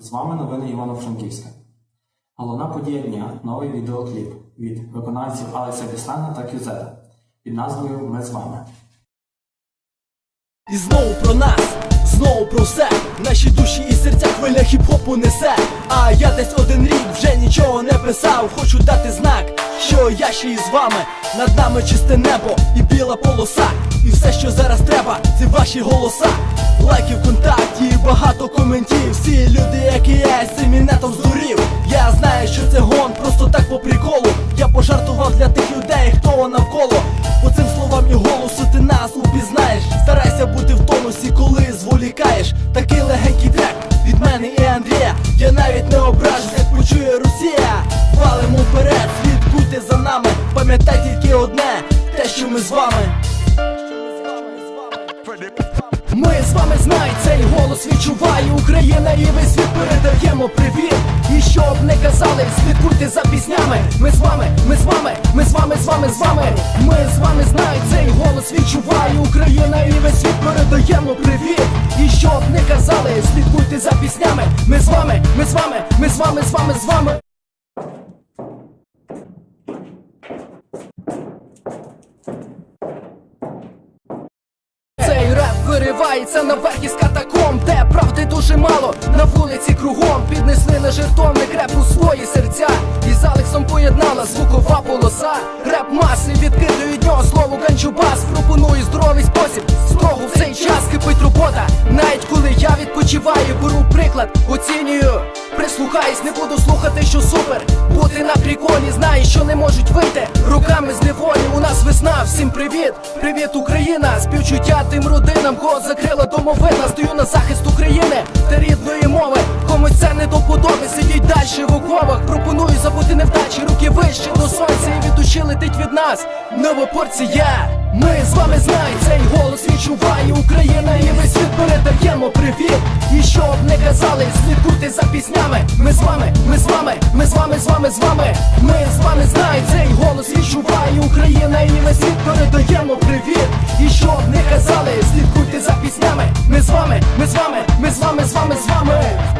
З вами новини Івано-Франківська. Головна подія дня новий відеокліп від виконавців Алекса Біслана та Кюзета під назвою Ми з вами. І знову про нас, знову про все. Наші душі і серця хвиля хіп-хопу несе. А я десь один рік вже нічого не писав. Хочу дати знак, що я ще із вами. Над нами чисте небо і біла полоса все, що зараз треба, це ваші голоса. Лайки в контакті, і багато коментів. Всі люди, як і я, з цим інетом здурів. Я знаю, що це гон, просто так по приколу. Я пожартував для тих людей, хто навколо. По цим словам і голосу ти нас упізнаєш. Старайся бути в тонусі, коли зволікаєш. Такий легенький трек від мене і Андрія. Я навіть не ображусь, як почує Росія Валимо вперед, слідкуйте за нами. Пам'ятай тільки одне, те, що ми з вами ми з вами знай, цей голос відчуває Україна і весь світ передаємо привіт І що б не казали, слідкуйте за піснями Ми з вами, ми з вами, ми з вами, з вами, з вами Ми з вами знай, цей голос відчуває Україна і весь світ передаємо привіт І що б не казали, слідкуйте за піснями Ми з вами, ми з вами, ми з вами, з вами, з вами Цей реп виривається наверх із катакомб Де правди дуже мало, на вулиці кругом. Піднесли на жертовник реп у свої серця І з Алексом поєднала звукова полоса. Реп маси відкидують нього слово ганчубас Пропоную здоровий спосіб, коли я відпочиваю, беру приклад, оцінюю. Прислухаюсь, не буду слухати, що супер. Бути на приколі, знаю, що не можуть вийти. Руками з неволі, у нас весна, всім привіт. Привіт, Україна, співчуття тим родинам, кого закрила домовина. Стою на захист України та рідної мови. Комусь це не до подоби, сидіть далі в оковах Пропоную забути невдачі, руки вище до сонця. І від душі летить від нас. Нова порція Ми з вами знай, цей голос відчуває піснями. Ми з вами, ми з вами, ми з вами, з вами, з вами. Ми з вами знає цей голос відчуває Україна і весь світ передаємо привіт. І що б не казали, слідкуйте за піснями. Ми з вами, ми з вами, ми з вами, з вами, з вами.